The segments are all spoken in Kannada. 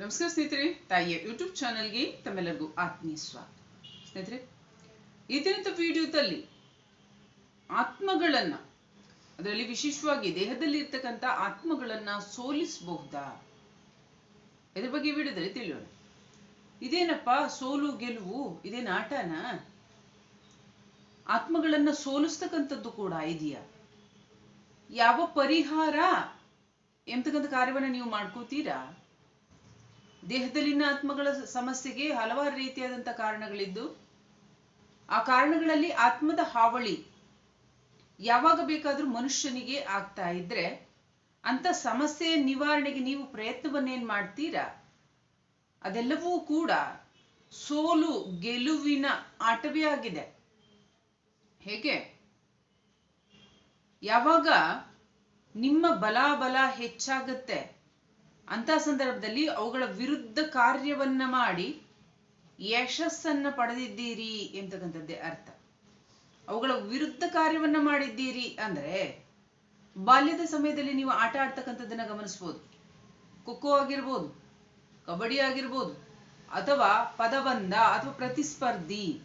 ನಮಸ್ಕಾರ ಸ್ನೇಹಿತರೆ, ತಾಯಿಯ ಯೂಟ್ಯೂಬ್ ಚಾನೆಲ್ಗೆ ತಮ್ಮೆಲ್ಲರಿಗೂ ಆತ್ಮೀಯ ಸ್ವಾಗತ. ಸ್ನೇಹಿತರೆ, ಈ ದಿನದ ವಿಡಿಯೋದಲ್ಲಿ ಆತ್ಮಗಳನ್ನ, ಅದರಲ್ಲಿ ವಿಶೇಷವಾಗಿ ದೇಹದಲ್ಲಿ ಇರ್ತಕ್ಕಂಥ ಆತ್ಮಗಳನ್ನ ಸೋಲಿಸಬಹುದಾ? ಇದ್ರ ಬಗ್ಗೆ ವಿಡಿಯೋದಲ್ಲಿ ತಿಳಿಯೋಣ. ಇದೇನಪ್ಪ, ಸೋಲು, ಗೆಲುವು ಇದೇನ ಆಟನ ಆತ್ಮಗಳನ್ನ ಸೋಲಿಸ್ತಕ್ಕಂಥದ್ದು ಕೂಡ ಇದೆಯಾ? ಯಾವ ಪರಿಹಾರ ಎಂತಕ್ಕಂಥ ಕಾರ್ಯವನ್ನ ನೀವು ಮಾಡ್ಕೋತೀರಾ? ದೇಹದಲ್ಲಿನ ಆತ್ಮಗಳ ಸಮಸ್ಯೆಗೆ ಹಲವಾರು ರೀತಿಯಾದಂಥ ಕಾರಣಗಳಿದ್ದು, ಆ ಕಾರಣಗಳಲ್ಲಿ ಆತ್ಮದ ಹಾವಳಿ ಯಾವಾಗ ಬೇಕಾದರೂ ಮನುಷ್ಯನಿಗೆ ಆಗ್ತಾ ಇದ್ರೆ ಅಂತ ಸಮಸ್ಯೆ ನಿವಾರಣೆಗೆ ನೀವು ಪ್ರಯತ್ನವನ್ನೇನ್ ಮಾಡ್ತೀರಾ? ಅದೆಲ್ಲವೂ ಕೂಡ ಸೋಲು ಗೆಲುವಿನ ಆಟವೇ ಆಗಿದೆ. ಹೇಗೆ? ಯಾವಾಗ ನಿಮ್ಮ ಬಲಾಬಲ ಹೆಚ್ಚಾಗತ್ತೆ ಅಂತ ಸಂದರ್ಭದಲ್ಲಿ ಅವುಗಳ ವಿರುದ್ಧ ಕಾರ್ಯವನ್ನ ಮಾಡಿ ಯಶಸ್ಸನ್ನ ಪಡೆದಿದ್ದೀರಿ ಎಂತಕ್ಕಂಥದ್ದೇ ಅರ್ಥ. ಅವುಗಳ ವಿರುದ್ಧ ಕಾರ್ಯವನ್ನ ಮಾಡಿದ್ದೀರಿ ಅಂದ್ರೆ ಬಾಲ್ಯದ ಸಮಯದಲ್ಲಿ ನೀವು ಆಟ ಆಡ್ತಕ್ಕಂಥದ್ದನ್ನ ಗಮನಿಸ್ಬೋದು. ಖೋಖೋ ಆಗಿರ್ಬೋದು, ಕಬಡ್ಡಿ ಆಗಿರ್ಬೋದು, ಅಥವಾ ಪದಬಂಧ ಅಥವಾ ಪ್ರತಿಸ್ಪರ್ಧಿ,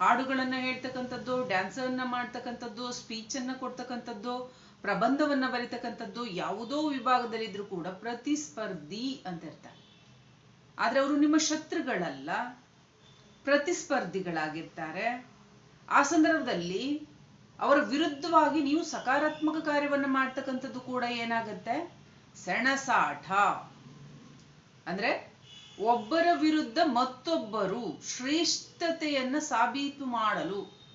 ಹಾಡುಗಳನ್ನ ಹೇಳ್ತಕ್ಕಂಥದ್ದು ಡ್ಯಾನ್ಸ್ ಅನ್ನ ಮಾಡ್ತಕ್ಕಂಥದ್ದು ಸ್ಪೀಚ್ ಅನ್ನ ಕೊಡ್ತಕ್ಕಂಥದ್ದು ಪ್ರಬಂಧವನ್ನ ಬರೀತಕ್ಕಂಥದ್ದು ಯಾವುದೋ ವಿಭಾಗದಲ್ಲಿದ್ರೂ ಕೂಡ ಪ್ರತಿಸ್ಪರ್ಧಿ ಅಂತ ಇರ್ತಾರೆ. ಆದ್ರೆ ಅವರು ನಿಮ್ಮ ಶತ್ರುಗಳಲ್ಲ, ಪ್ರತಿಸ್ಪರ್ಧಿಗಳಾಗಿರ್ತಾರೆ. ಆ ಸಂದರ್ಭದಲ್ಲಿ ಅವರ ವಿರುದ್ಧವಾಗಿ ನೀವು ಸಕಾರಾತ್ಮಕ ಕಾರ್ಯವನ್ನು ಮಾಡ್ತಕ್ಕಂಥದ್ದು ಕೂಡ ಏನಾಗುತ್ತೆ? ಸೆಣಸಾಟ. ಅಂದ್ರೆ ಒಬ್ಬರ ವಿರುದ್ಧ ಮತ್ತೊಬ್ಬರು ಶ್ರೇಷ್ಠತೆಯನ್ನ ಸಾಬೀತು ಮಾಡಲು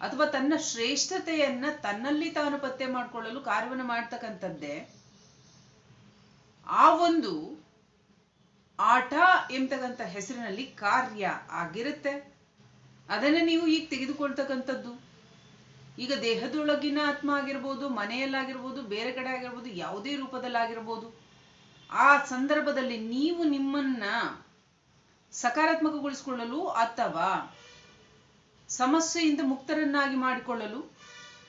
ಅಥವಾ ತನ್ನ ಶ್ರೇಷ್ಠತೆಯನ್ನ ತನ್ನಲ್ಲಿ ತಾನು ಪತ್ತೆ ಮಾಡಿಕೊಳ್ಳಲು ಕಾರ್ಯವನ್ನು ಮಾಡ್ತಕ್ಕಂಥದ್ದೇ, ಆ ಒಂದು ಆಟ ಎಂಬತಕ್ಕಂಥ ಹೆಸರಿನಲ್ಲಿ ಕಾರ್ಯ ಆಗಿರುತ್ತೆ. ಅದನ್ನ ನೀವು ಈಗ ತೆಗೆದುಕೊಳ್ತಕ್ಕಂಥದ್ದು. ಈಗ ದೇಹದೊಳಗಿನ ಆತ್ಮ ಆಗಿರ್ಬೋದು, ಮನೆಯಲ್ಲಾಗಿರ್ಬೋದು, ಬೇರೆ ಕಡೆ ಆಗಿರ್ಬೋದು, ಯಾವುದೇ ರೂಪದಲ್ಲಾಗಿರ್ಬೋದು, ಆ ಸಂದರ್ಭದಲ್ಲಿ ನೀವು ನಿಮ್ಮನ್ನ ಸಕಾರಾತ್ಮಕಗೊಳಿಸಿಕೊಳ್ಳಲು ಅಥವಾ ಸಮಸ್ಯೆಯಿಂದ ಮುಕ್ತರನ್ನಾಗಿ ಮಾಡಿಕೊಳ್ಳಲು,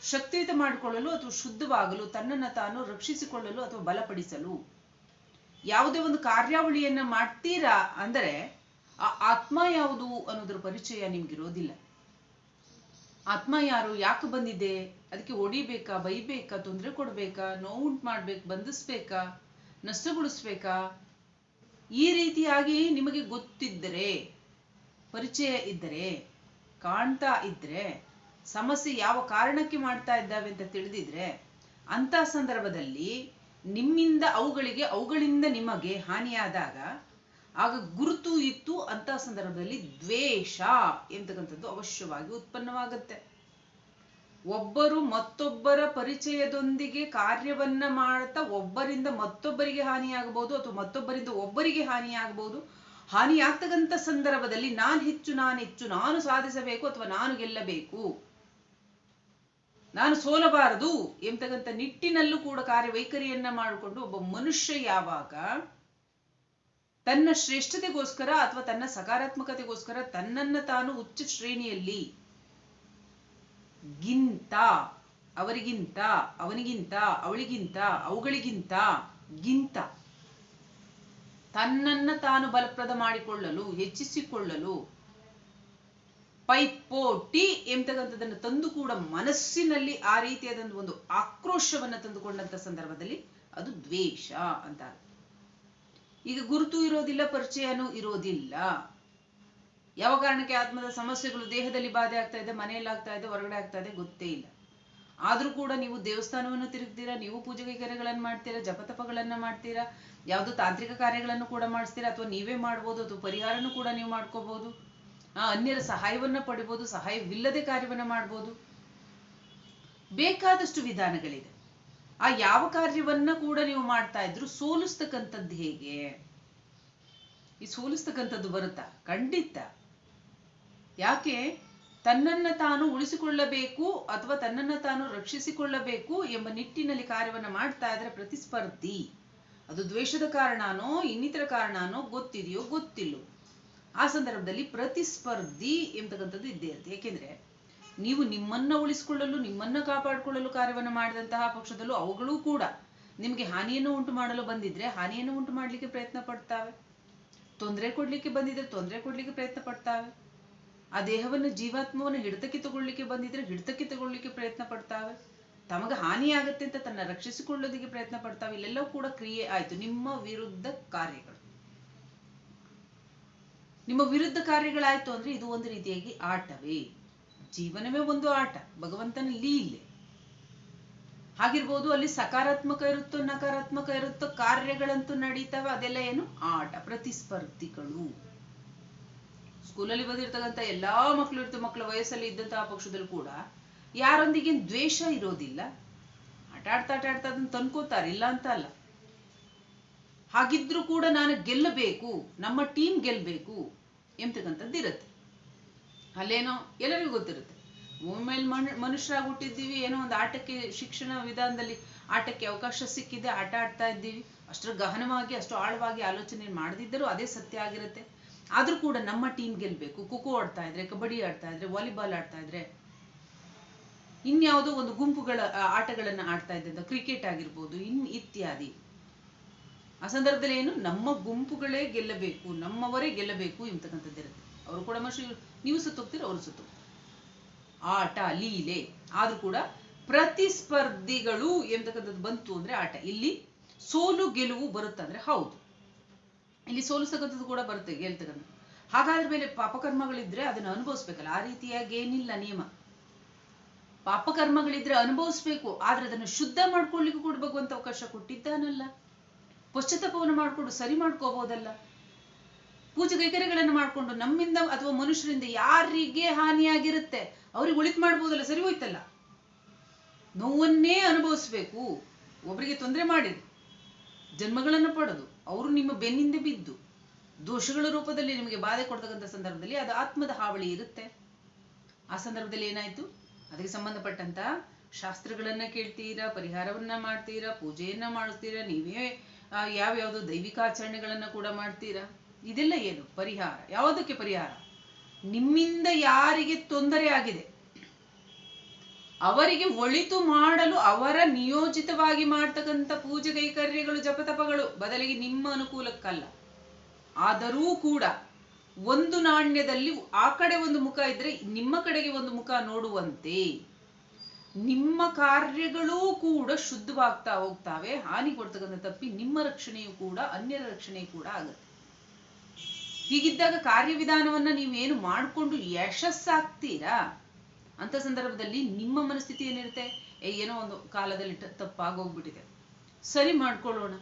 ಶಕ್ತಿಯುತ ಮಾಡಿಕೊಳ್ಳಲು ಅಥವಾ ಶುದ್ಧವಾಗಲು, ತನ್ನನ್ನು ತಾನು ರಕ್ಷಿಸಿಕೊಳ್ಳಲು ಅಥವಾ ಬಲಪಡಿಸಲು. ಯಾವುದೇ ಒಂದು ಕಾರ್ಯಾವಳಿಯನ್ನ ಮಾಡ್ತೀರಾ ಅಂದರೆ, ಆ ಆತ್ಮ ಯಾವುದು ಅನ್ನೋದ್ರ ಪರಿಚಯ ನಿಮ್ಗಿರೋದಿಲ್ಲ ಆತ್ಮ ಯಾರು, ಯಾಕೆ ಬಂದಿದೆ, ಅದಕ್ಕೆ ಹೊಡಿಬೇಕಾ, ಬೈಬೇಕಾ, ತೊಂದರೆ ಕೊಡ್ಬೇಕಾ ನೋವುಂಟು ಮಾಡ್ಬೇಕು ಬಂಧಿಸ್ಬೇಕಾ, ನಷ್ಟಗೊಳಿಸ್ಬೇಕಾ? ಈ ರೀತಿಯಾಗಿ ನಿಮಗೆ ಗೊತ್ತಿದ್ದರೆ, ಪರಿಚಯ ಇದ್ದರೆ ಕಾಣ್ತಾ ಇದ್ರೆ, ಸಮಸ್ಯೆ ಯಾವ ಕಾರಣಕ್ಕೆ ಮಾಡ್ತಾ ಇದ್ದಾವೆ ಅಂತ ತಿಳಿದಿದ್ರೆ ಅಂತ ಸಂದರ್ಭದಲ್ಲಿ ನಿಮ್ಮಿಂದ ಅವುಗಳಿಗೆ, ಅವುಗಳಿಂದ ನಿಮಗೆ ಹಾನಿಯಾದಾಗ, ಆಗ ಗುರುತು ಇತ್ತು ಅಂತ ಸಂದರ್ಭದಲ್ಲಿ ದ್ವೇಷ ಎಂತಕ್ಕಂಥದ್ದು ಅವಶ್ಯವಾಗಿ ಉತ್ಪನ್ನವಾಗುತ್ತೆ. ಒಬ್ಬರು ಮತ್ತೊಬ್ಬರ ಪರಿಚಯದೊಂದಿಗೆ ಕಾರ್ಯವನ್ನ ಮಾಡ್ತಾ ಒಬ್ಬರಿಂದ ಮತ್ತೊಬ್ಬರಿಗೆ ಹಾನಿಯಾಗಬಹುದು ಅಥವಾ ಮತ್ತೊಬ್ಬರಿಂದ ಒಬ್ಬರಿಗೆ ಹಾನಿಯಾಗಬಹುದು ಹಾನಿಯಾಗ್ತಕ್ಕಂಥ ಸಂದರ್ಭದಲ್ಲಿ ನಾನು ಹೆಚ್ಚು ನಾನು ಹೆಚ್ಚು, ನಾನು ಸಾಧಿಸಬೇಕು ಅಥವಾ ನಾನು ಗೆಲ್ಲಬೇಕು? ನಾನು ಸೋಲಬಾರದು ಎಂತಕ್ಕಂಥ ನಿಟ್ಟಿನಲ್ಲೂ ಕೂಡ ಕಾರ್ಯವೈಖರಿಯನ್ನ ಮಾಡಿಕೊಂಡು ಒಬ್ಬ ಮನುಷ್ಯ ಯಾವಾಗ ತನ್ನ ಶ್ರೇಷ್ಠತೆಗೋಸ್ಕರ ಅಥವಾ ತನ್ನ ಸಕಾರಾತ್ಮಕತೆಗೋಸ್ಕರ ತನ್ನನ್ನ ತಾನು ಉಚ್ಚ ಶ್ರೇಣಿಯಲ್ಲಿ ಗಿಂತ, ಅವರಿಗಿಂತ, ಅವನಿಗಿಂತ, ಅವಳಿಗಿಂತ, ಅವುಗಳಿಗಿಂತ ಗಿಂತ. ತನ್ನನ್ನ ತಾನು ಬಲಪ್ರದ ಮಾಡಿಕೊಳ್ಳಲು, ಹೆಚ್ಚಿಸಿಕೊಳ್ಳಲು ಪೈಪೋಟಿ ಎಂಬತಕ್ಕಂಥದ್ದನ್ನು ತಂದು ಕೂಡ ಮನಸ್ಸಿನಲ್ಲಿ ಆ ರೀತಿಯಾದ ಒಂದು ಆಕ್ರೋಶವನ್ನ ತಂದುಕೊಂಡಂತ ಸಂದರ್ಭದಲ್ಲಿ ಅದು ದ್ವೇಷ ಅಂತ ಈಗ ಗುರುತು ಇರೋದಿಲ್ಲ, ಪರಿಚಯನೂ ಇರೋದಿಲ್ಲ. ಯಾವ ಕಾರಣಕ್ಕೆ ಆತ್ಮದ ಸಮಸ್ಯೆಗಳು ದೇಹದಲ್ಲಿ ಬಾಧೆ ಆಗ್ತಾ ಇದೆ, ಮನೆಯಲ್ಲಿ ಆಗ್ತಾ ಇದೆ, ಹೊರಗಡೆ ಆಗ್ತಾ ಇದೆ ಗೊತ್ತೇ ಇಲ್ಲ. ಆದ್ರೂ ಕೂಡ ನೀವು ದೇವಸ್ಥಾನವನ್ನು ತಿರುಗ್ತೀರಾ, ನೀವು ಪೂಜೆ ಕೈಕರ್ಯಗಳನ್ನು ಮಾಡ್ತೀರಾ, ಜಪತಪಗಳನ್ನ ಮಾಡ್ತೀರಾ ಯಾವ್ದು ತಾಂತ್ರಿಕ ಕಾರ್ಯಗಳನ್ನು ಕೂಡ ಮಾಡಿಸ್ತೀರಾ? ಅಥವಾ ನೀವೇ ಮಾಡ್ಬೋದು ಅಥವಾ ಪರಿಹಾರನೂ ಕೂಡ ನೀವು ಮಾಡ್ಕೋಬಹುದು ಅನ್ಯರ ಸಹಾಯವನ್ನ ಪಡಿಬೋದು, ಸಹಾಯವಿಲ್ಲದೆ ಕಾರ್ಯವನ್ನ ಮಾಡ್ಬೋದು. ಬೇಕಾದಷ್ಟು ವಿಧಾನಗಳಿದೆ. ಆ ಯಾವ ಕಾರ್ಯವನ್ನ ಕೂಡ ನೀವು ಮಾಡ್ತಾ ಇದ್ರು ಸೋಲಿಸ್ತಕ್ಕಂಥದ್ದು ಹೇಗೆ? ಈ ಸೋಲಿಸ್ತಕ್ಕಂಥದ್ದು ಬರುತ್ತಾ? ಖಂಡಿತ. ಯಾಕೆ? ತನ್ನನ್ನ ತಾನು ಉಳಿಸಿಕೊಳ್ಳಬೇಕು ಅಥವಾ ತನ್ನನ್ನ ತಾನು ರಕ್ಷಿಸಿಕೊಳ್ಳಬೇಕು ಎಂಬ ನಿಟ್ಟಿನಲ್ಲಿ ಕಾರ್ಯವನ್ನ ಮಾಡ್ತಾ ಇದ್ರೆ ಪ್ರತಿಸ್ಪರ್ಧಿ. ಅದು ದ್ವೇಷದ ಕಾರಣನೋ, ಇನ್ನಿತರ ಕಾರಣನೋ ಗೊತ್ತಿದೆಯೋ ಗೊತ್ತಿಲ್ಲೋ. ಆ ಸಂದರ್ಭದಲ್ಲಿ ಪ್ರತಿಸ್ಪರ್ಧಿ ಎಂಬತಕ್ಕಂಥದ್ದು ಇದ್ದೇ ಇರುತ್ತೆ. ಯಾಕೆಂದ್ರೆ ನೀವು ನಿಮ್ಮನ್ನ ಉಳಿಸಿಕೊಳ್ಳಲು, ನಿಮ್ಮನ್ನ ಕಾಪಾಡಿಕೊಳ್ಳಲು ಕಾರ್ಯವನ್ನು ಮಾಡಿದಂತಹ ಪಕ್ಷದಲ್ಲೂ ಅವುಗಳೂ ಕೂಡ ನಿಮಗೆ ಹಾನಿಯನ್ನು ಉಂಟು ಮಾಡಲು ಬಂದಿದ್ರೆ ಹಾನಿಯನ್ನು ಉಂಟು ಮಾಡಲಿಕ್ಕೆ ಪ್ರಯತ್ನ ಪಡ್ತಾವೆ. ತೊಂದರೆ ಕೊಡ್ಲಿಕ್ಕೆ ಬಂದಿದ್ರೆ ತೊಂದರೆ ಕೊಡ್ಲಿಕ್ಕೆ ಪ್ರಯತ್ನ ಪಡ್ತಾವೆ. ಆ ದೇಹವನ್ನು, ಜೀವಾತ್ಮವನ್ನು ಹಿಡಿತಕ್ಕೆ ತಗೊಳ್ಳಿಕ್ಕೆ ಬಂದಿದ್ರೆ ಹಿಡಿತಕ್ಕೆ ತಗೊಳ್ಳಿಕ್ಕೆ ಪ್ರಯತ್ನ ಪಡ್ತಾವೆ. ತಮಗೆ ಹಾನಿ ಆಗತ್ತೆ ಅಂತ ತನ್ನ ರಕ್ಷಿಸಿಕೊಳ್ಳೋದಕ್ಕೆ ಪ್ರಯತ್ನ ಪಡ್ತಾವೆ, ಇಲ್ಲೆಲ್ಲವೂ ಕೂಡ ಕ್ರಿಯೆ ಆಯ್ತು. ನಿಮ್ಮ ವಿರುದ್ಧ ಕಾರ್ಯಗಳು. ನಿಮ್ಮ ವಿರುದ್ಧ ಕಾರ್ಯಗಳಾಯ್ತು ಅಂದ್ರೆ ಇದು ಒಂದು ರೀತಿಯಾಗಿ ಆಟವೇ. ಜೀವನವೇ ಒಂದು ಆಟ. ಭಗವಂತನ ಲೀಲೆ. ಹಾಗಿರ್ಬೋದು ಅಲ್ಲಿ ಸಕಾರಾತ್ಮಕ ಇರುತ್ತೋ ನಕಾರಾತ್ಮಕ ಇರುತ್ತೋ ಕಾರ್ಯಗಳಂತೂ ನಡೀತಾವೆ, ಅದೆಲ್ಲ ಏನು? ಆಟ, ಪ್ರತಿಸ್ಪರ್ಧಿಗಳು. ಸ್ಕೂಲಲ್ಲಿ ಬಂದಿರ್ತಕ್ಕಂಥ ಎಲ್ಲಾ ಮಕ್ಕಳು ಇರ್ತವೆ ಮಕ್ಕಳ ವಯಸ್ಸಲ್ಲಿ ಇದ್ದಂತಹ ಪಕ್ಷದಲ್ಲಿ ಕೂಡ ಯಾರೊಂದಿಗೆ ದ್ವೇಷ ಇರೋದಿಲ್ಲ. ಆಟ ಆಡ್ತಾ ಆಟ ಆಡ್ತಾ ಅದನ್ನ ತಂದ್ಕೋತಾರೆ, ಇಲ್ಲ ಅಂತ ಅಲ್ಲ. ಹಾಗಿದ್ರೂ ಕೂಡ ನಾನು ಗೆಲ್ಲಬೇಕು, ನಮ್ಮ ಟೀಮ್ ಗೆಲ್ಲಬೇಕು ಎಂತಕ್ಕಂಥದ್ದು ಇರುತ್ತೆ. ಅಲ್ಲೇನೋ ಎಲ್ಲರಿಗೂ ಗೊತ್ತಿರುತ್ತೆ. ಒಮ್ಮೆಲ್ ಮೇಲೆ ಮನು ಮನುಷ್ಯರಾಗಿ ಹುಟ್ಟಿದ್ದೀವಿ ಏನೋ ಒಂದು ಆಟಕ್ಕೆ, ಶಿಕ್ಷಣ ವಿಧಾನದಲ್ಲಿ ಆಟಕ್ಕೆ ಅವಕಾಶ ಸಿಕ್ಕಿದೆ, ಆಟ ಆಡ್ತಾ ಇದ್ದೀವಿ. ಅಷ್ಟರ ಗಹನವಾಗಿ, ಅಷ್ಟು ಆಳವಾಗಿ ಆಲೋಚನೆ ಮಾಡದಿದ್ದರೂ ಅದೇ ಸತ್ಯ ಆಗಿರುತ್ತೆ. ಆದ್ರೂ ಕೂಡ ನಮ್ಮ ಟೀಮ್ ಗೆಲ್ಬೇಕು. ಖೋ ಆಡ್ತಾ ಇದ್ರೆ, ಕಬಡ್ಡಿ ಆಡ್ತಾ ಇದ್ರೆ, ವಾಲಿಬಾಲ್ ಆಡ್ತಾ ಇದ್ರೆ ಇನ್ಯಾವುದೋ ಒಂದು ಗುಂಪುಗಳ ಆಟಗಳನ್ನು ಆಡ್ತಾ ಇದ್ದಂತ ಕ್ರಿಕೆಟ್ ಆಗಿರ್ಬೋದು, ಇನ್ ಇತ್ಯಾದಿ. ಆ ಸಂದರ್ಭದಲ್ಲಿ ಏನು? ನಮ್ಮ ಗುಂಪುಗಳೇ ಗೆಲ್ಲಬೇಕು, ನಮ್ಮವರೇ ಗೆಲ್ಲಬೇಕು ಎಂತಕ್ಕಂಥದ್ದಿರುತ್ತೆ ಅವರು ಕೂಡ ಮನುಷ್ಯ, ನೀವು ಸುತ್ತೋಗ್ತೀರ ಅವರು ಸುತ್ತೋಗ್ತಾರೆ ಆಟ, ಲೀಲೆ, ಆದ್ರೂ ಕೂಡ ಪ್ರತಿಸ್ಪರ್ಧಿಗಳು ಎಂತಕ್ಕಂಥದ್ದು ಬಂತು ಅಂದ್ರೆ ಆಟ. ಇಲ್ಲಿ ಸೋಲು ಗೆಲುವು ಬರುತ್ತಂದ್ರೆ ಹೌದು. ಇಲ್ಲಿ ಸೋಲಿಸ್ತಕ್ಕಂಥದ್ದು ಕೂಡ ಬರುತ್ತೆ ಗೆಲ್ತಕ್ಕಂಥ ಹಾಗಾದ್ರ ಮೇಲೆ ಪಾಪಕರ್ಮಗಳಿದ್ರೆ ಅದನ್ನ ಅನುಭವಿಸ್ಬೇಕಲ್ಲ. ಆ ರೀತಿಯಾಗಿ ಏನಿಲ್ಲ ನಿಯಮ. ಪಾಪಕರ್ಮಗಳಿದ್ರೆ ಅನುಭವಿಸ್ಬೇಕು, ಆದ್ರೆ ಅದನ್ನು ಶುದ್ಧ ಮಾಡ್ಕೊಳ್ಳಿಕ್ಕೂ ಕೂಡ ಭಗವಂತ ಅವಕಾಶ ಕೊಟ್ಟಿದ್ದಾನಲ್ಲ. ಪಶ್ಚಾತ್ತಾಪವನ್ನು ಮಾಡ್ಕೊಂಡು ಸರಿ ಮಾಡ್ಕೋಬಹುದಲ್ಲ ಪೂಜೆ ಕೈಕರ್ಯಗಳನ್ನು ಮಾಡ್ಕೊಂಡು ನಮ್ಮಿಂದ ಅಥವಾ ಮನುಷ್ಯರಿಂದ ಯಾರಿಗೆ ಹಾನಿಯಾಗಿರುತ್ತೆ, ಅವ್ರಿಗೆ ಒಳಿತ್ ಮಾಡ್ಬೋದಲ್ಲ, ಸರಿ ಹೋಯ್ತಲ್ಲ? ನೋವನ್ನೇ ಅನುಭವಿಸ್ಬೇಕು ಒಬ್ಬರಿಗೆ ತೊಂದರೆ ಮಾಡಿರಿ ಜನ್ಮಗಳನ್ನು ಪಡೆದು, ಅವರು ನಿಮ್ಮ ಬೆನ್ನಿಂದ ಬಿದ್ದು, ದೋಷಗಳ ರೂಪದಲ್ಲಿ ನಿಮಗೆ ಬಾಧೆ ಕೊಡ್ತಕ್ಕಂಥ ಸಂದರ್ಭದಲ್ಲಿ ಅದು ಆತ್ಮದ ಹಾವಳಿ ಇರುತ್ತೆ. ಆ ಸಂದರ್ಭದಲ್ಲಿ ಏನಾಯ್ತು? ಅದಕ್ಕೆ ಸಂಬಂಧಪಟ್ಟಂತ ಶಾಸ್ತ್ರಗಳನ್ನ ಕೇಳ್ತೀರಾ, ಪರಿಹಾರವನ್ನ ಮಾಡ್ತೀರಾ, ಪೂಜೆಯನ್ನ ಮಾಡ್ತೀರಾ ನೀವೇ ಯಾವ್ಯಾವ್ದು ದೈವಿಕಾಚರಣೆಗಳನ್ನ ಕೂಡ ಮಾಡ್ತೀರಾ? ಇದೆಲ್ಲ ಏನು? ಪರಿಹಾರ. ಯಾವುದಕ್ಕೆ ಪರಿಹಾರ? ನಿಮ್ಮಿಂದ ಯಾರಿಗೆ ತೊಂದರೆ ಆಗಿದೆ? ಅವರಿಗೆ ಒಳಿತು ಮಾಡಲು ಅವರ ನಿಯೋಜಿತವಾಗಿ ಮಾಡ್ತಕ್ಕಂಥ ಪೂಜೆ ಕೈಕರ್ಯಗಳು ಜಪತಪಗಳು ಬದಲಿಗೆ ನಿಮ್ಮ ಅನುಕೂಲಕ್ಕಲ್ಲ. ಆದರೂ ಕೂಡ ಒಂದು ನಾಣ್ಯದಲ್ಲಿ ಆ ಕಡೆ ಒಂದು ಮುಖ ಇದ್ರೆ ನಿಮ್ಮ ಕಡೆಗೆ ಒಂದು ಮುಖ ನೋಡುವಂತೆ. ನಿಮ್ಮ ಕಾರ್ಯಗಳೂ ಕೂಡ ಶುದ್ಧವಾಗ್ತಾ ಹೋಗ್ತಾವೆ. ಹಾನಿ ಕೊಡ್ತಕ್ಕಂಥ ತಪ್ಪಿ ನಿಮ್ಮ ರಕ್ಷಣೆಯು ಕೂಡ, ಅನ್ಯರ ರಕ್ಷಣೆ ಕೂಡ ಆಗುತ್ತೆ. ಹೀಗಿದ್ದಾಗ ಕಾರ್ಯವಿಧಾನವನ್ನ ನೀವೇನು ಮಾಡಿಕೊಂಡು ಯಶಸ್ಸಾಗ್ತೀರಾ? ಅಂತ ಸಂದರ್ಭದಲ್ಲಿ ನಿಮ್ಮ ಮನಸ್ಥಿತಿ ಏನಿರುತ್ತೆ? ಏನೋ ಒಂದು ಕಾಲದಲ್ಲಿ ತಪ್ಪಾಗೋಗ್ಬಿಟ್ಟಿದೆ. ಸರಿ ಮಾಡ್ಕೊಳ್ಳೋಣ.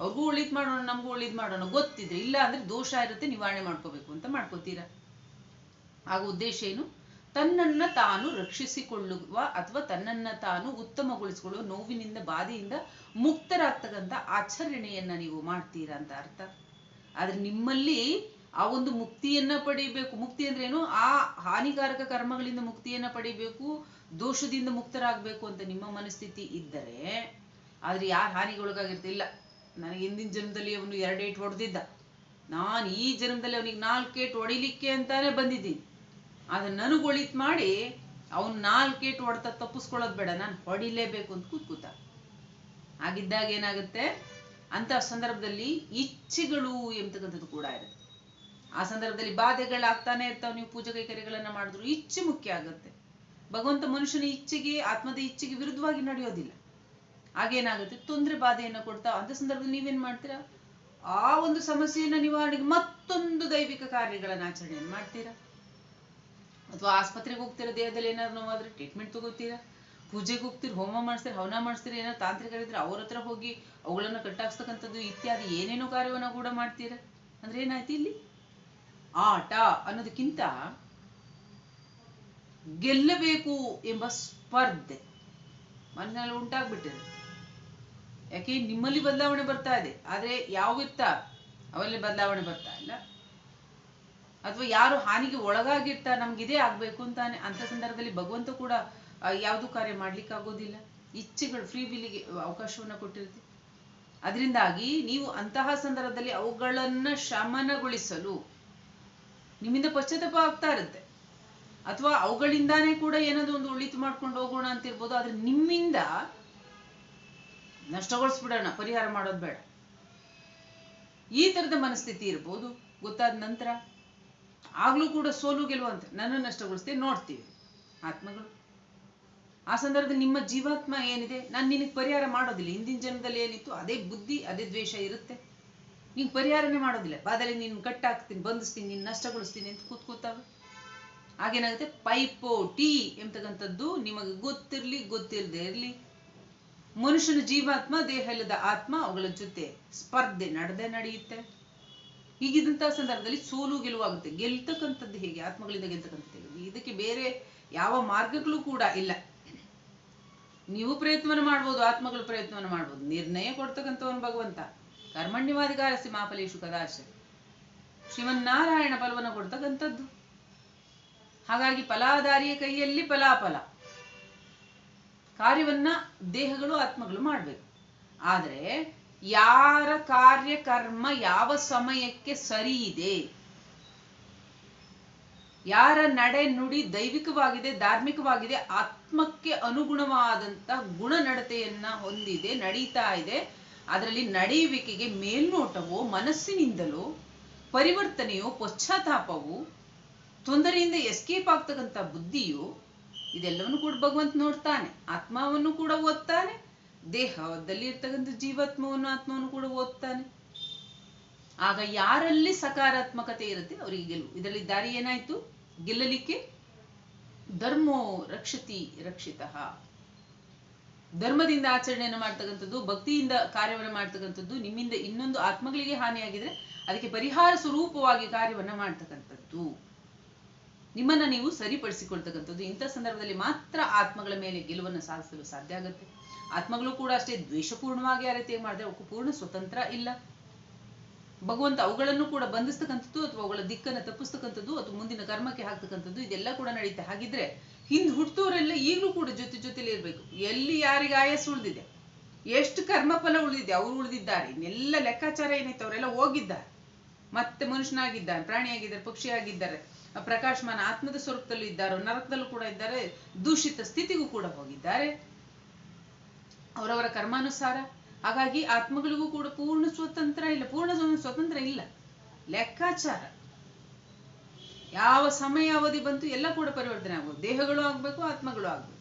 ಅವ್ರಿಗೂ ಉಳಿದ್ ಮಾಡೋಣ, ನಮಗೂ ಉಳಿದ್ ಮಾಡೋಣ, ಗೊತ್ತಿದ್ರೆ, ಇಲ್ಲ ಅಂದ್ರೆ ದೋಷ ಇರುತ್ತೆ, ನಿವಾರಣೆ ಮಾಡ್ಕೋಬೇಕು ಅಂತ ಮಾಡ್ಕೋತೀರಾ? ಆಗ ಉದ್ದೇಶ ಏನು? ತನ್ನನ್ನ ತಾನು ರಕ್ಷಿಸಿಕೊಳ್ಳುವ ಅಥವಾ ತನ್ನನ್ನ ತಾನು ಉತ್ತಮಗೊಳಿಸಿಕೊಳ್ಳುವ ನೋವಿನಿಂದ, ಬಾಧೆಯಿಂದ ಮುಕ್ತರಾಗ್ತಕ್ಕಂಥ ಆಚರಣೆಯನ್ನ ನೀವು ಮಾಡ್ತೀರಾ ಅಂತ ಅರ್ಥ? ಆದ್ರೆ ನಿಮ್ಮಲ್ಲಿ ಆ ಒಂದು ಮುಕ್ತಿಯನ್ನ ಪಡಿಬೇಕು. ಮುಕ್ತಿ ಅಂದ್ರೆ ಏನು? ಆ ಹಾನಿಕಾರಕ ಕರ್ಮಗಳಿಂದ ಮುಕ್ತಿಯನ್ನ ಪಡಿಬೇಕು, ದೋಷದಿಂದ ಮುಕ್ತರಾಗಬೇಕು ಅಂತ ನಿಮ್ಮ ಮನಸ್ಥಿತಿ ಇದ್ದರೆ, ಆದ್ರೆ ಯಾರು ಹಾನಿಗೊಳಗಾಗಿರ್ತಿಲ್ಲ ನನಗೆ ಹಿಂದಿನ ಜನ್ಮದಲ್ಲಿ ಅವನು ಎರಡೇಟ್ ಹೊಡೆದಿದ್ದ. ನಾನು ಈ ಜನ್ಮದಲ್ಲಿ ಅವನಿಗೆ ನಾಲ್ಕೇಟ್ ಹೊಡಿಲಿಕ್ಕೆ ಅಂತಾನೆ ಬಂದಿದ್ದೀನಿ. ಅದನ್ನ ನನಗೆ ಒಳಿತ್ ಮಾಡಿ ಅವನು ನಾಲ್ಕೇಟ್ ಹೊಡೆತ ತಪ್ಪಿಸ್ಕೊಳ್ಳೋದು ಬೇಡ. ನಾನು ಹೊಡಿಲೇಬೇಕು ಅಂತ ಕೂತ್ಕೂತ. ಹಾಗಿದ್ದಾಗ ಏನಾಗುತ್ತೆ? ಅಂತ ಸಂದರ್ಭದಲ್ಲಿ ಇಚ್ಛೆಗಳು ಎಂಬತಕ್ಕಂಥದ್ದು ಕೂಡ ಇರುತ್ತೆ ಆ ಸಂದರ್ಭದಲ್ಲಿ ಬಾಧೆಗಳಾಗ್ತಾನೆ ಇರ್ತಾವೆ. ನೀವು ಪೂಜೆ ಕೈಕರ್ಯಗಳನ್ನ ಮಾಡಿದ್ರು ಇಚ್ಛೆ ಮುಖ್ಯ ಆಗುತ್ತೆ. ಭಗವಂತ ಮನುಷ್ಯನ ಇಚ್ಛೆಗೆ, ಆತ್ಮದ ಇಚ್ಛೆಗೆ ವಿರುದ್ಧವಾಗಿ ನಡೆಯೋದಿಲ್ಲ. ಆಗೇನಾಗುತ್ತೆ? ತೊಂದರೆ ಬಾಧೆಯನ್ನು ಕೊಡ್ತಾ ಅಂತ ಸಂದರ್ಭದಲ್ಲಿ ನೀವೇನ್ ಮಾಡ್ತೀರಾ? ಆ ಒಂದು ಸಮಸ್ಯೆಯನ್ನ ನಿವಾರಣೆಗೆ ಮತ್ತೊಂದು ದೈವಿಕ ಕಾರ್ಯಗಳನ್ನ ಆಚರಣೆಯನ್ನು ಮಾಡ್ತೀರಾ? ಅಥವಾ ಆಸ್ಪತ್ರೆಗೆ ಹೋಗ್ತೀರಾ, ದೇಹದಲ್ಲಿ ಏನಾದ್ರು ನೋವಾದ್ರೆ ಟ್ರೀಟ್ಮೆಂಟ್ ತಗೋತೀರಾ ಪೂಜೆಗೆ ಹೋಗ್ತೀರಿ, ಹೋಮ ಮಾಡಿಸ್ತೀರಿ, ಹವನ ಮಾಡಿಸ್ತೀರಿ, ಏನಾದ್ರು ತಾಂತ್ರಿಕರಿದ್ರೆ ಅವ್ರ ಹತ್ರ ಹೋಗಿ ಅವುಗಳನ್ನು ಕಟ್ಟಾಕ್ಸ್ತಕ್ಕಂಥದ್ದು ಇತ್ಯಾದಿ ಏನೇನೋ ಕಾರ್ಯವನ್ನ ಕೂಡ ಮಾಡ್ತೀರಾ? ಅಂದ್ರೆ ಏನಾಯ್ತು ಇಲ್ಲಿ? ಆಟ ಅನ್ನೋದಕ್ಕಿಂತ ಗೆಲ್ಲಬೇಕು ಎಂಬ ಸ್ಪರ್ಧೆ ಮನಸ್ಸಿನಲ್ಲಿ ಉಂಟಾಗ್ಬಿಟ್ಟಿದೆ. ಯಾಕೆ ನಿಮ್ಮಲ್ಲಿ ಬದಲಾವಣೆ ಬರ್ತಾ ಇದೆ? ಆದ್ರೆ ಯಾವ ಇರ್ತಾ? ಅವಲ್ಲಿ ಬದಲಾವಣೆ ಬರ್ತಾ ಇಲ್ಲ. ಅಥವಾ ಯಾರು ಹಾನಿಗೆ ಒಳಗಾಗಿರ್ತಾ ನಮ್ಗಿದೇ ಆಗ್ಬೇಕು ಅಂತಾನೆ, ಅಂತ ಸಂದರ್ಭದಲ್ಲಿ ಭಗವಂತ ಕೂಡ ಯಾವುದು ಕಾರ್ಯ ಮಾಡ್ಲಿಕ್ಕೆ ಆಗೋದಿಲ್ಲ. ಇಚ್ಛೆಗಳು ಫ್ರೀ ಬಿಲ್ಲಿಗೆ ಅವಕಾಶವನ್ನ ಕೊಟ್ಟಿರುತ್ತೆ. ಅದರಿಂದಾಗಿ ನೀವು ಅಂತಹ ಸಂದರ್ಭದಲ್ಲಿ ಅವುಗಳನ್ನ ಶಮನಗೊಳಿಸಲು ನಿಮ್ಮಿಂದ ಪಶ್ಚಾತ್ತಾಪ ಆಗ್ತಾ ಇರುತ್ತೆ. ಅಥವಾ ಅವುಗಳಿಂದಾನೇ ಕೂಡ ಏನಾದ್ರು ಒಂದು ಉಳಿತು ಮಾಡ್ಕೊಂಡು ಹೋಗೋಣ ಅಂತ ಇರ್ಬೋದು, ಆದ್ರೆ ನಿಮ್ಮಿಂದ ನಷ್ಟಗೊಳಿಸ್ಬಿಡೋಣ, ಪರಿಹಾರ ಮಾಡೋದು ಬೇಡ. ಈ ಥರದ ಮನಸ್ಥಿತಿ ಇರ್ಬೋದು, ಗೊತ್ತಾದ ನಂತರ ಆಗ್ಲೂ ಕೂಡ ಸೋಲು ಗೆಲುವು ಅಂತ ನನ್ನ ನಷ್ಟಗೊಳಿಸ್ತೇ ನೋಡ್ತೀವಿ. ಆತ್ಮಗಳು, ಆ ಸಂದರ್ಭದಲ್ಲಿ ನಿಮ್ಮ ಜೀವಾತ್ಮ ಏನಿದೆ, ನಾನು ನಿನಗೆ ಪರಿಹಾರ ಮಾಡೋದಿಲ್ಲ. ಹಿಂದಿನ ಜನ್ಮದಲ್ಲಿ ಏನಿತ್ತು, ಅದೇ ಬುದ್ಧಿ, ಅದೇ ದ್ವೇಷ ಇರುತ್ತೆ. ನೀನ್ ಪರಿಹಾರನೇ ಮಾಡೋದಿಲ್ಲ. ಬಾದಲ್ಲಿ ನೀನು ಕಟ್ಟಾಕ್ತೀನಿ ಬಂಧಿಸ್ತೀನಿ, ನೀನು ನಷ್ಟಗೊಳಿಸ್ತೀನಿ ಅಂತ ಕೂತ್ಕೋತಾವೆ ಹಾಗೇನಾಗುತ್ತೆ? ಪೈಪೋಟಿ ಎಂಬತಕ್ಕಂಥದ್ದು ನಿಮಗೆ ಗೊತ್ತಿರಲಿ ಗೊತ್ತಿಲ್ಲದೆ ಇರಲಿ. ಮನುಷ್ಯನ ಜೀವಾತ್ಮ ದೇಹ ಇಲ್ಲದ ಆತ್ಮ ಅವುಗಳ ಜೊತೆ ಸ್ಪರ್ಧೆ ನಡೆದೇ ನಡೆಯುತ್ತೆ. ಹೀಗಿದ್ದಂತಹ ಸಂದರ್ಭದಲ್ಲಿ ಸೋಲು ಗೆಲುವಾಗುತ್ತೆ. ಗೆಲ್ತಕ್ಕಂಥದ್ದು ಹೇಗೆ? ಆತ್ಮಗಳಿಂದ ಗೆಲ್ತಕ್ಕಂಥದ್ದು ಇದಕ್ಕೆ ಬೇರೆ ಯಾವ ಮಾರ್ಗಗಳು ಕೂಡ ಇಲ್ಲ. ನೀವು ಪ್ರಯತ್ನವನ್ನು ಮಾಡ್ಬೋದು, ಆತ್ಮಗಳು ಪ್ರಯತ್ನವನ್ನು ಮಾಡ್ಬೋದು. ನಿರ್ಣಯ ಕೊಡ್ತಕ್ಕಂಥವನು ಭಗವಂತ. ಕರ್ಮಣ್ಯವಾಧಿಕಾರಸಿ ಮಾಫಲೇಶು ಕದಾಶ ಶ್ರೀಮನ್ನಾರಾಯಣ ಫಲವನ್ನು ಕೊಡ್ತಕ್ಕಂಥದ್ದು. ಹಾಗಾಗಿ ಫಲಾಧಾರಿಯ ಕೈಯಲ್ಲಿ ಫಲಾಫಲ. ಕಾರ್ಯವನ್ನ ದೇಹಗಳು ಆತ್ಮಗಳು ಮಾಡಬೇಕು. ಆದರೆ ಯಾರ ಕಾರ್ಯ ಕರ್ಮ ಯಾವ ಸಮಯಕ್ಕೆ ಸರಿ ಇದೆ? ಯಾರ ನಡೆ ನುಡಿ ದೈವಿಕವಾಗಿದೆ, ಧಾರ್ಮಿಕವಾಗಿದೆ, ಆತ್ಮಕ್ಕೆ ಅನುಗುಣವಾದಂತ ಗುಣನಡತೆಯನ್ನ ಹೊಂದಿದೆ, ನಡೀತಾ ಇದೆ. ಅದರಲ್ಲಿ ನಡೆಯುವಿಕೆಗೆ ಮೇಲ್ನೋಟವೋ, ಮನಸ್ಸಿನಿಂದಲೋ, ಪರಿವರ್ತನೆಯೋ, ಪಶ್ಚಾತ್ತಾಪವು, ತೊಂದರೆಯಿಂದ ಎಸ್ಕೇಪ್ ಆಗ್ತಕ್ಕಂಥ ಬುದ್ಧಿಯು ಇದೆಲ್ಲವನ್ನು ಕೂಡ ಭಗವಂತ ನೋಡ್ತಾನೆ, ಆತ್ಮವನ್ನು ಕೂಡ ಓದ್ತಾನೆ, ದೇಹದಲ್ಲಿ ಇರ್ತಕ್ಕಂಥ ಜೀವಾತ್ಮವನ್ನು, ಆತ್ಮವನ್ನು ಕೂಡ ಓದ್ತಾನೆ. ಆಗ ಯಾರಲ್ಲಿ ಸಕಾರಾತ್ಮಕತೆ ಇರುತ್ತೆ ಅವರಿಗೆ ಗೆಲುವು ಇದರಲ್ಲಿ ದಾರಿ ಏನಾಯ್ತು? ಗೆಲ್ಲಲಿಕ್ಕೆ ಧರ್ಮೋ ರಕ್ಷತಿ ರಕ್ಷಿತ. ಧರ್ಮದಿಂದ ಆಚರಣೆಯನ್ನು ಮಾಡ್ತಕ್ಕಂಥದ್ದು, ಭಕ್ತಿಯಿಂದ ಕಾರ್ಯವನ್ನು ಮಾಡ್ತಕ್ಕಂಥದ್ದು, ನಿಮ್ಮಿಂದ ಇನ್ನೊಂದು ಆತ್ಮಗಳಿಗೆ ಹಾನಿಯಾಗಿದ್ರೆ ಅದಕ್ಕೆ ಪರಿಹಾರ ಸ್ವರೂಪವಾಗಿ ಕಾರ್ಯವನ್ನ ಮಾಡ್ತಕ್ಕಂಥದ್ದು. ನಿಮ್ಮನ್ನ ನೀವು ಸರಿಪಡಿಸಿಕೊಳ್ತಕ್ಕಂಥದ್ದು. ಇಂಥ ಸಂದರ್ಭದಲ್ಲಿ ಮಾತ್ರ ಆತ್ಮಗಳ ಮೇಲೆ ಗೆಲುವನ್ನು ಸಾಧಿಸಲು ಸಾಧ್ಯ ಆಗುತ್ತೆ. ಆತ್ಮಗಳು ಕೂಡ ಅಷ್ಟೇ ದ್ವೇಷಪೂರ್ಣವಾಗಿ ಆ ರೀತಿ ಮಾಡಿದ್ರೆ ಅವಕ್ಕೂ ಪೂರ್ಣ ಸ್ವತಂತ್ರ ಇಲ್ಲ. ಭಗವಂತ ಅವುಗಳನ್ನು ಕೂಡ ಬಂಧಿಸ್ತಕ್ಕಂಥದ್ದು ಅಥವಾ ಅವುಗಳ ದಿಕ್ಕನ್ನು ತಪ್ಪಿಸ್ತಕ್ಕಂಥದ್ದು ಅಥವಾ ಮುಂದಿನ ಕರ್ಮಕ್ಕೆ ಹಾಕ್ತಕ್ಕಂಥದ್ದು ಇದೆಲ್ಲ ಕೂಡ ನಡೀತಾ ಹಾಗಿದ್ರೆ ಹಿಂದ್ ಹುಟ್ಟುವರೆಲ್ಲ ಈಗಲೂ ಕೂಡ ಜೊತೆ ಜೊತೆಲಿ ಇರಬೇಕು. ಎಲ್ಲಿ ಯಾರಿಗೆ ಆಯಸ್ ಉಳಿದಿದೆ? ಎಷ್ಟು ಕರ್ಮಫಲ ಉಳಿದಿದೆ? ಅವ್ರು ಉಳಿದಿದ್ದಾರೆ. ಇನ್ನೆಲ್ಲ ಲೆಕ್ಕಾಚಾರ ಏನೈತೆ ಅವರೆಲ್ಲ ಹೋಗಿದ್ದಾರೆ. ಮತ್ತೆ ಮನುಷ್ಯನಾಗಿದ್ದಾರೆ, ಪ್ರಾಣಿಯಾಗಿದ್ದಾರೆ, ಪಕ್ಷಿಯಾಗಿದ್ದಾರೆ. ಪ್ರಕಾಶಮಾನ ಆತ್ಮದ ಸ್ವರೂಪದಲ್ಲೂ ಇದ್ದಾರೋ, ನರಕದಲ್ಲೂ ಕೂಡ ಇದ್ದಾರೆ, ದೂಷಿತ ಸ್ಥಿತಿಗೂ ಕೂಡ ಹೋಗಿದ್ದಾರೆ. ಅವರವರ ಕರ್ಮಾನುಸಾರ. ಹಾಗಾಗಿ ಆತ್ಮಗಳಿಗೂ ಕೂಡ ಪೂರ್ಣ ಸ್ವತಂತ್ರ ಇಲ್ಲ, ಪೂರ್ಣ ಸ್ವತಂತ್ರ ಇಲ್ಲ. ಲೆಕ್ಕಾಚಾರ. ಯಾವ ಸಮಯ ಅವಧಿ ಬಂತು ಎಲ್ಲ ಕೂಡ ಪರಿವರ್ತನೆ ಆಗ್ಬೋದು. ದೇಹಗಳು ಆಗ್ಬೇಕು, ಆತ್ಮಗಳು ಆಗ್ಬೇಕು.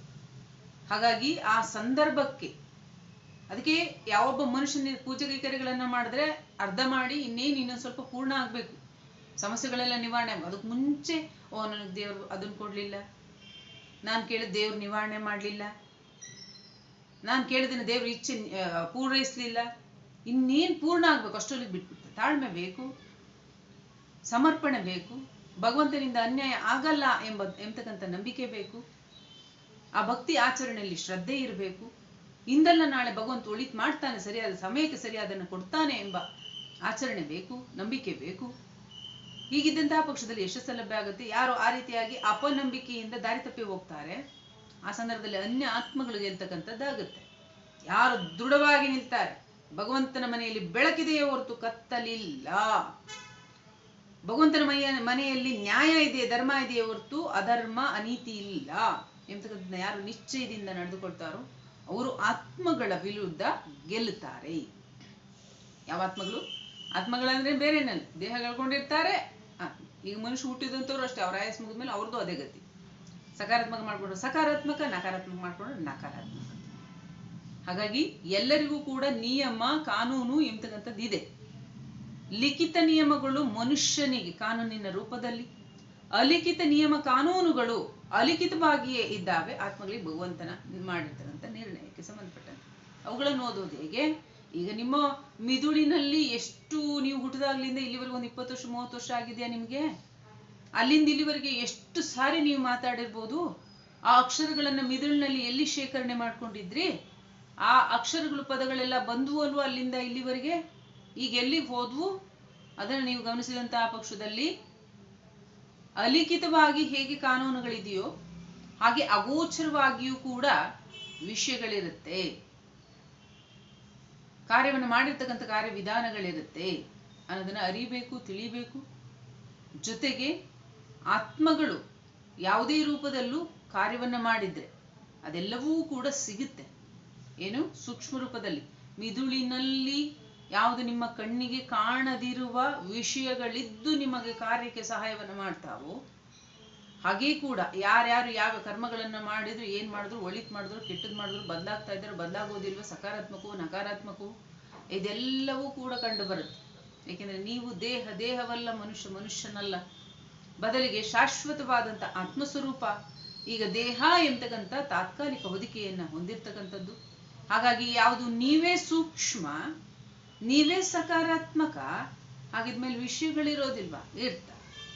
ಹಾಗಾಗಿ ಆ ಸಂದರ್ಭಕ್ಕೆ ಅದಕ್ಕೆ ಯಾವೊಬ್ಬ ಮನುಷ್ಯನ ಪೂಜೆ ಕೈಕರ್ಯಗಳನ್ನ ಮಾಡಿದ್ರೆ ಅರ್ಧ ಮಾಡಿ ಇನ್ನೇನು ಇನ್ನೊಂದು ಸ್ವಲ್ಪ ಪೂರ್ಣ ಆಗ್ಬೇಕು. ಸಮಸ್ಯೆಗಳೆಲ್ಲ ನಿವಾರಣೆ ಅದಕ್ಕೆ ಮುಂಚೆ, ಓ, ನನಗೆ ದೇವ್ರು ಅದನ್ನ ಕೊಡ್ಲಿಲ್ಲ. ನಾನು ಕೇಳಿದ ದೇವ್ರು ನಿವಾರಣೆ ಮಾಡಲಿಲ್ಲ. ನಾನು ಕೇಳಿದನ ದೇವ್ರ ಇಚ್ಛೆ ಪೂರೈಸಲಿಲ್ಲ. ಇನ್ನೇನು ಪೂರ್ಣ ಆಗ್ಬೇಕು ಅಷ್ಟೊಲ್ಲಿಗೆ ಬಿಟ್ಬಿಟ್ಟು ತಾಳ್ಮೆ ಬೇಕು, ಸಮರ್ಪಣೆ ಬೇಕು, ಭಗವಂತನಿಂದ ಅನ್ಯಾಯ ಆಗಲ್ಲ ಎಂಬ, ಎಂಬತಕ್ಕಂಥ ನಂಬಿಕೆ ಬೇಕು. ಆ ಭಕ್ತಿ ಆಚರಣೆಯಲ್ಲಿ ಶ್ರದ್ಧೆ ಇರಬೇಕು. ಇಂದಲ್ಲ ನಾಳೆ ಭಗವಂತ ಉಳಿತು ಮಾಡ್ತಾನೆ, ಸರಿಯಾದ ಸಮಯಕ್ಕೆ ಸರಿಯಾದನ್ನು ಕೊಡ್ತಾನೆ ಎಂಬ ಆಚರಣೆ ಬೇಕು, ನಂಬಿಕೆ ಬೇಕು. ಹೀಗಿದ್ದಂತಹ ಪಕ್ಷದಲ್ಲಿ ಯಶಸ್ಸು ಲಭ್ಯ ಆಗುತ್ತೆ. ಯಾರು ಆ ರೀತಿಯಾಗಿ ಅಪನಂಬಿಕೆಯಿಂದ ದಾರಿ ತಪ್ಪಿ ಹೋಗ್ತಾರೆ, ಆ ಸಂದರ್ಭದಲ್ಲಿ ಅನ್ಯ ಆತ್ಮಗಳು ಗೆಲ್ತಕ್ಕಂಥದ್ದಾಗುತ್ತೆ ಯಾರು ದೃಢವಾಗಿ ನಿಲ್ತಾರೆ, ಭಗವಂತನ ಮನೆಯಲ್ಲಿ ಬೆಳಕಿದೆಯೇ ಹೊರತು ಕತ್ತಲಿಲ್ಲ. ಭಗವಂತನ ಮನೆಯ, ಮನೆಯಲ್ಲಿ ನ್ಯಾಯ ಇದೆ ಧರ್ಮ ಇದೆಯೇ ಹೊರತು ಅಧರ್ಮ, ಅನೀತಿ ಇಲ್ಲ ಎಂತಕ್ಕಂಥ ಯಾರು ನಿಶ್ಚಯದಿಂದ ನಡೆದುಕೊಳ್ತಾರೋ, ಅವರು ಆತ್ಮಗಳ ವಿರುದ್ಧ ಗೆಲ್ಲುತ್ತಾರೆ. ಯಾವ ಆತ್ಮಗಳು? ಆತ್ಮಗಳಂದ್ರೆ ಬೇರೆನಲ್ಲ ದೇಹ ಕಳ್ಕೊಂಡಿರ್ತಾರೆ. ಈಗ ಮನುಷ್ಯ ಹುಟ್ಟಿದಂಥವ್ರು ಅಷ್ಟೇ, ಅವ್ರ ಆಯಸ್ ಮುಗಿದ್ಮೇಲೆ ಅವ್ರದ್ದು ಅದೇ ಗತಿ. ಸಕಾರಾತ್ಮಕ ಮಾಡ್ಕೊಂಡ್ರೆ ಸಕಾರಾತ್ಮಕ, ನಕಾರಾತ್ಮಕ ಮಾಡ್ಕೊಂಡ್ರೆ ನಕಾರಾತ್ಮಕ. ಹಾಗಾಗಿ ಎಲ್ಲರಿಗೂ ಕೂಡ ನಿಯಮ, ಕಾನೂನು ಎಂಬತಕ್ಕಂಥದ್ದು ಇದೆ. ಲಿಖಿತ ನಿಯಮಗಳು ಮನುಷ್ಯನಿಗೆ ಕಾನೂನಿನ ರೂಪದಲ್ಲಿ, ಅಲಿಖಿತ ನಿಯಮ ಕಾನೂನುಗಳು ಅಲಿಖಿತವಾಗಿಯೇ ಇದ್ದಾವೆ, ಆತ್ಮಗಳಿಗೆ ಭಗವಂತನ ಮಾಡಿರ್ತಕ್ಕಂಥ ನಿರ್ಣಯಕ್ಕೆ ಸಂಬಂಧಪಟ್ಟಂತೆ. ಅವುಗಳನ್ನು ಓದೋದು ಹೇಗೆ? ಈಗ ನಿಮ್ಮ ಮಿದುಳಿನಲ್ಲಿ ಎಷ್ಟು ನೀವು ಹುಟ್ಟಿದಾಗ್ಲಿಂದ ಇಲ್ಲಿವರೆಗೆ ಒಂದು ಇಪ್ಪತ್ತು ವರ್ಷ, ಮೂವತ್ತು ವರ್ಷ ಆಗಿದೆಯಾ ನಿಮ್ಗೆ? ಅಲ್ಲಿಂದ ಇಲ್ಲಿವರೆಗೆ ಎಷ್ಟು ಸಾರಿ ನೀವು ಮಾತಾಡಿರ್ಬೋದು? ಆ ಅಕ್ಷರಗಳನ್ನ ಮಿದುಳಿನಲ್ಲಿ ಎಲ್ಲಿ ಶೇಖರಣೆ ಮಾಡ್ಕೊಂಡಿದ್ರಿ? ಆ ಅಕ್ಷರಗಳು, ಪದಗಳೆಲ್ಲ ಬಂದ್ವು ಅಲ್ವಾ ಅಲ್ಲಿಂದ ಇಲ್ಲಿವರೆಗೆ? ಈಗ ಎಲ್ಲಿಗೆ ಹೋದ್ವು? ಅದನ್ನು ನೀವು ಗಮನಿಸಿದಂತಹ ಪಕ್ಷದಲ್ಲಿ ಅಲಿಖಿತವಾಗಿ ಹೇಗೆ ಕಾನೂನುಗಳಿದೆಯೋ ಹಾಗೆ ಅಗೋಚರವಾಗಿಯೂ ಕೂಡ ವಿಷಯಗಳಿರುತ್ತೆ. ಕಾರ್ಯವನ್ನು ಮಾಡಿರ್ತಕ್ಕಂಥ ಕಾರ್ಯವಿಧಾನಗಳಿರುತ್ತೆ. ಅನ್ನೋದನ್ನ ಅರಿಬೇಕು, ತಿಳಿಬೇಕು. ಜೊತೆಗೆ ಆತ್ಮಗಳು ಯಾವುದೇ ರೂಪದಲ್ಲೂ ಕಾರ್ಯವನ್ನು ಮಾಡಿದ್ರೆ ಅದೆಲ್ಲವೂ ಕೂಡ ಸಿಗುತ್ತೆ. ಏನು? ಸೂಕ್ಷ್ಮ ರೂಪದಲ್ಲಿ. ಮಿದುಳಿನಲ್ಲಿ ಯಾವುದು ನಿಮ್ಮ ಕಣ್ಣಿಗೆ ಕಾಣದಿರುವ ವಿಷಯಗಳಿದ್ದು ನಿಮಗೆ ಕಾರ್ಯಕ್ಕೆ ಸಹಾಯವನ್ನು ಮಾಡ್ತಾವೋ ಹಾಗೇ ಕೂಡ ಯಾರ್ಯಾರು ಯಾವ ಕರ್ಮಗಳನ್ನು ಮಾಡಿದ್ರು, ಏನ್ ಮಾಡಿದ್ರು, ಒಳಿತ್ ಮಾಡಿದ್ರು, ಕೆಟ್ಟದ್ ಮಾಡಿದ್ರು, ಬದಲಾಗ್ತಾ ಇದ್ರು ಬದಲಾಗೋದಿಲ್ವ, ಸಕಾರಾತ್ಮಕವು, ನಕಾರಾತ್ಮಕವು, ಇದೆಲ್ಲವೂ ಕೂಡ ಕಂಡು ಬರುತ್ತೆ. ಏಕೆಂದ್ರೆ ನೀವು ದೇಹ, ದೇಹವಲ್ಲ ಮನುಷ್ಯ, ಮನುಷ್ಯನಲ್ಲ. ಬದಲಿಗೆ ಶಾಶ್ವತವಾದಂತ ಆತ್ಮಸ್ವರೂಪ, ಈಗ ದೇಹ ಎಂತಕ್ಕಂಥ ತಾತ್ಕಾಲಿಕ ಹೊದಿಕೆಯನ್ನ ಹೊಂದಿರ್ತಕ್ಕಂಥದ್ದು. ಹಾಗಾಗಿ ಯಾವುದು ನೀವೇ ಸೂಕ್ಷ್ಮ, ನೀವೇ ಸಕಾರಾತ್ಮಕ, ಹಾಗಿದ್ಮೇಲೆ ವಿಷಯಗಳಿರೋದಿಲ್ವಾ? ಇರ್ತ.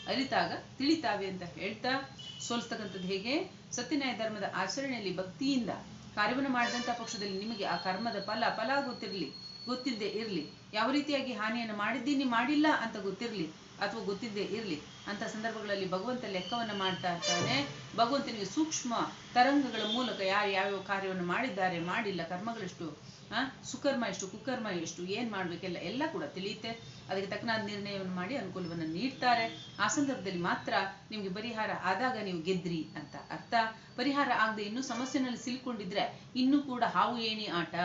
ಅರಿತಾಗ ತಿಳಿತಾವೆ ಅಂತ ಹೇಳ್ತಾ ಸೋಲಿಸ್ತಕ್ಕಂಥದ್ದು ಹೇಗೆ? ಸತ್ಯನ್ಯಾಯ ಧರ್ಮದ ಆಚರಣೆಯಲ್ಲಿ ಭಕ್ತಿಯಿಂದ ಕಾರ್ಯವನ್ನು ಮಾಡಿದಂಥ ಪಕ್ಷದಲ್ಲಿ ನಿಮಗೆ ಆ ಕರ್ಮದ ಫಲ ಫಲ ಗೊತ್ತಿರಲಿ ಗೊತ್ತಿದ್ದೇ ಇರಲಿ. ಯಾವ ರೀತಿಯಾಗಿ ಹಾನಿಯನ್ನು ಮಾಡಿದ್ದೀನಿ, ಮಾಡಿಲ್ಲ ಅಂತ ಗೊತ್ತಿರಲಿ ಅಥವಾ ಗೊತ್ತಿದ್ದೇ ಇರಲಿ ಅಂತ ಸಂದರ್ಭಗಳಲ್ಲಿ ಭಗವಂತ ಲೆಕ್ಕವನ್ನ ಮಾಡ್ತಾ ಇರ್ತಾನೆ. ಭಗವಂತನಿಗೆ ಸೂಕ್ಷ್ಮ ತರಂಗಗಳ ಮೂಲಕ ಯಾರು ಯಾವ್ಯಾವ ಕಾರ್ಯವನ್ನು ಮಾಡಿದ್ದಾರೆ, ಮಾಡಿಲ್ಲ, ಕರ್ಮಗಳೆಷ್ಟು, ಆ, ಸುಕರ್ಮ ಎಷ್ಟು, ಕುಕರ್ಮ ಎಷ್ಟು, ಏನ್ ಮಾಡ್ಬೇಕೆಲ್ಲ ಎಲ್ಲ ಕೂಡ ತಿಳಿಯುತ್ತೆ. ಅದಕ್ಕೆ ತಕ್ಕನಾದ ನಿರ್ಣಯವನ್ನು ಮಾಡಿ ಅನುಕೂಲವನ್ನು ನೀಡ್ತಾರೆ. ಆ ಸಂದರ್ಭದಲ್ಲಿ ಮಾತ್ರ ನಿಮಗೆ ಪರಿಹಾರ ಆದಾಗ ನೀವು ಗೆದ್ರಿ ಅಂತ ಅರ್ಥ. ಪರಿಹಾರ ಆಗದೆ ಇನ್ನೂ ಸಮಸ್ಯೆನಲ್ಲಿ ಸಿಲ್ಕೊಂಡಿದ್ರೆ ಇನ್ನೂ ಕೂಡ ಹಾವು ಏಣಿ ಆಟ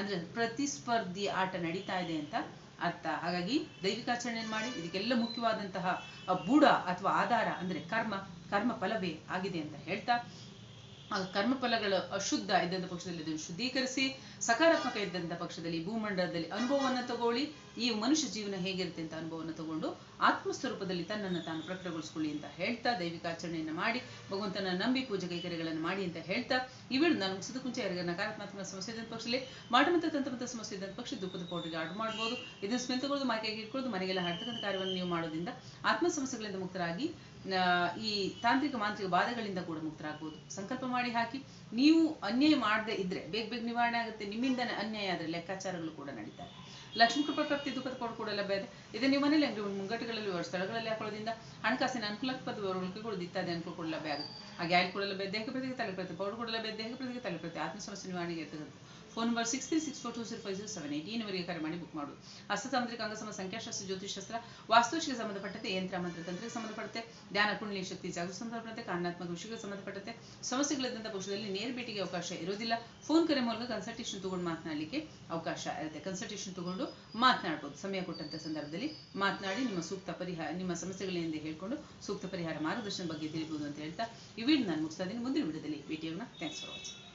ಅಂದ್ರೆ ಪ್ರತಿಸ್ಪರ್ಧಿ ಆಟ ನಡೀತಾ ಇದೆ ಅಂತ ಅರ್ಥ. ಹಾಗಾಗಿ ದೈವಿಕಾಚರಣೆಯನ್ನು ಮಾಡಿ, ಇದಕ್ಕೆಲ್ಲ ಮುಖ್ಯವಾದಂತಹ ಬುಡ ಅಥವಾ ಆಧಾರ ಅಂದ್ರೆ ಕರ್ಮ ಕರ್ಮ ಫಲವೇ ಆಗಿದೆ ಅಂತ ಹೇಳ್ತಾ ಕರ್ಮಫಲಗಳು ಅಶುದ್ಧ ಇದ್ದಂಥ ಪಕ್ಷದಲ್ಲಿ ಅದನ್ನು ಶುದ್ಧೀಕರಿಸಿ ಸಕಾರಾತ್ಮಕ ಇದ್ದಂಥ ಪಕ್ಷದಲ್ಲಿ ಭೂಮಂಡಲದಲ್ಲಿ ಅನುಭವವನ್ನು ತಗೊಳ್ಳಿ ಈ ಮನುಷ್ಯ ಜೀವನ ಹೇಗಿರುತ್ತೆ ಅಂತ ಅನುಭವವನ್ನು ತಗೊಂಡು ಆತ್ಮಸ್ವರೂಪದಲ್ಲಿ ತನ್ನನ್ನು ತಾನು ಪ್ರಕಟಗೊಳಿಸ್ಕೊಳ್ಳಿ ಅಂತ ಹೇಳ್ತಾ ದೈವಿಕಾಚರಣೆಯನ್ನು ಮಾಡಿ ಭಗವಂತನ ನಂಬಿ ಪೂಜೆ ಕೈಕರ್ಯಗಳನ್ನು ಮಾಡಿ ಅಂತ ಹೇಳ್ತಾ ಈ ವೇಳೆ ನಾನು ಮುಗಿಸಿದ ಮುಂಚೆ ಯಾರಿಗೆ ನಕಾರಾತ್ಮಕ ಸಮಸ್ಯೆ ಇದ್ದಂಥ ಪಕ್ಷದಲ್ಲಿ ಮಾಡಮಂತ ತಂತ್ರಮಂತ ಸಮಸ್ಯೆ ಇದ್ದಂಥ ಪಕ್ಷ ದುಃಖದ ಪೌಡ್ರಿಗೆ ಆರ್ಡರ್ ಮಾಡ್ಬೋದು ಇದನ್ನು ಸ್ಮಿತಗೊಳ್ಳೋದು ಮಾರ್ಕೆಗೆ ಇಟ್ಕೊಳ್ಳೋದು ಮನೆಗೆಲ್ಲ ಹಾಡ್ತಕ್ಕಂಥ ಕಾರ್ಯವನ್ನು ನೀವು ಮಾಡೋದ್ರಿಂದ ಆತ್ಮ ಸಮಸ್ಯೆಗಳಿಂದ ಮುಕ್ತರಾಗಿ ಆ, ಈ ತಾಂತ್ರಿಕ ಮಾಂತ್ರಿಕ ಬಾಧೆಗಳಿಂದ ಕೂಡ ಮುಕ್ತರಾಗ್ಬೋದು. ಸಂಕಲ್ಪ ಮಾಡಿ ಹಾಕಿ, ನೀವು ಅನ್ಯಾಯ ಮಾಡದೆ ಇದ್ರೆ, ಬೇಗ ಬೇಗ ನಿವಾರಣೆ ಆಗುತ್ತೆ, ನಿಮ್ಮಿಂದನೇ ಅನ್ಯಾಯ ಆದ್ರೆ ಲೆಕ್ಕಾಚಾರಗಳು ಕೂಡ ನಡೀತಾರೆ ಲಕ್ಷ್ಮೀ ಕೃಪಾ ಪ್ರಾಪ್ತಿ, ದುಃಖದ ಪೌಡ್ ಕೂಡ ಲಭ್ಯ ಇದೆ. ಇದೇ ನೀವು ಮನೇಲಿ ಅಂಗಡಿ ಮುಂಗಟ್ಟುಗಳಲ್ಲಿ ಸ್ಥಳಗಳಲ್ಲಿ ಹಾಕೊಳ್ಳೋದ್ರಿಂದ ಹಣಕಾಸಿನ ಅನುಕೂಲಕ್ಕೆ ಕೂಡ ಇತ್ಯಾದಿ ಅನುಕೂಲ ಕೂಡ ಲಭ್ಯ ಆಗುತ್ತೆ. ಹಾಗೆ ಆಯಿಲ್ ಕೂಡ ಲಭ್ಯ ದೇಹ ಪ್ರತಿಗೆ ತಲೆ ಪ್ರತಿ, ಪೌಡರ್ ಕೂಡ ಲಭ್ಯ ದೇಹ ಪ್ರತಿಗೆ ತಲೆ ಪ್ರತಿ ಆತ್ಮ ಸಮಸ್ಯೆ ನಿವಾರಣೆಗೆ ಇರ್ತಕ್ಕಂಥ phone number six three six four two zero five zero seven eight ಈ ನಂಬರಿಗೆ ಕರೆ ಮಾಡಿ ಬುಕ್ ಮಾಡು. ಹಸ್ತತಾಂತ್ರಿಕ ಅಂಗಸಮ ಸಂಖ್ಯಾಶಾಸ್ತ್ರ ಜ್ಯೋತಿಷಾಸ್ತ್ರ ವಾಸ್ತುಶಿಗೆ ಸಂಬಂಧಪಟ್ಟಂತೆ ಯಂತ್ರ ಮಂತ್ರ ತಂತ್ರಕ್ಕೆ ಸಂಬಂಧಪಟ್ಟಂತೆ ಧ್ಯಾನ, ಪುಣ್ಯ, ಶಕ್ತಿ, ಜಾಗೃತಿ ಸಂಬಂಧಪಟ್ಟಂತೆ ಕಾರಣಾತ್ಮಕ ವಿಷಯಕ್ಕೆ ಸಂಬಂಧಪಟ್ಟಂತೆ. ಸಮಸ್ಯೆಗಳಿದ್ದಂಥ ಪಕ್ಷದಲ್ಲಿ ನೇರ ಭೇಟಿಗೆ ಅವಕಾಶ ಇರೋದಿಲ್ಲ ಫೋನ್ ಕರೆ ಮೂಲಕ ಕನ್ಸಲ್ಟೇಷನ್ ತಗೊಂಡು ಮಾತನಾಡಲಿಕ್ಕೆ ಅವಕಾಶ ಇರುತ್ತೆ. ಕನ್ಸಲ್ಟೇಷನ್ ತಗೊಂಡು ಮಾತನಾಡ್ಬೋದು. ಸಮಯ ಕೊಟ್ಟಂತ ಸಂದರ್ಭದಲ್ಲಿ ಮಾತನಾಡಿ ನಿಮ್ಮ ಸೂಕ್ತ ಪರಿಹಾರ, ನಿಮ್ಮ ಸಮಸ್ಯೆಗಳೇನೆಂದು ಹೇಳ್ಕೊಂಡು ಸೂಕ್ತ ಪರಿಹಾರ ಮಾರ್ಗದರ್ಶನ ಬಗ್ಗೆ ತಿಳಿಬಹುದು ಅಂತ ಹೇಳ್ತಾ ಈ ವಿಡಿಯೋ ನಾನು ಮುಗಿಸ್ತಾ ಇದ್ದೀನಿ. ಮುಂದಿನ ವಿಡಿಯೋದಲ್ಲಿ ಭೇಟಿಯಾಗೋಣ ಥ್ಯಾಂಕ್ಸ್ ಫಾರ್ ವಾಚಿಂಗ್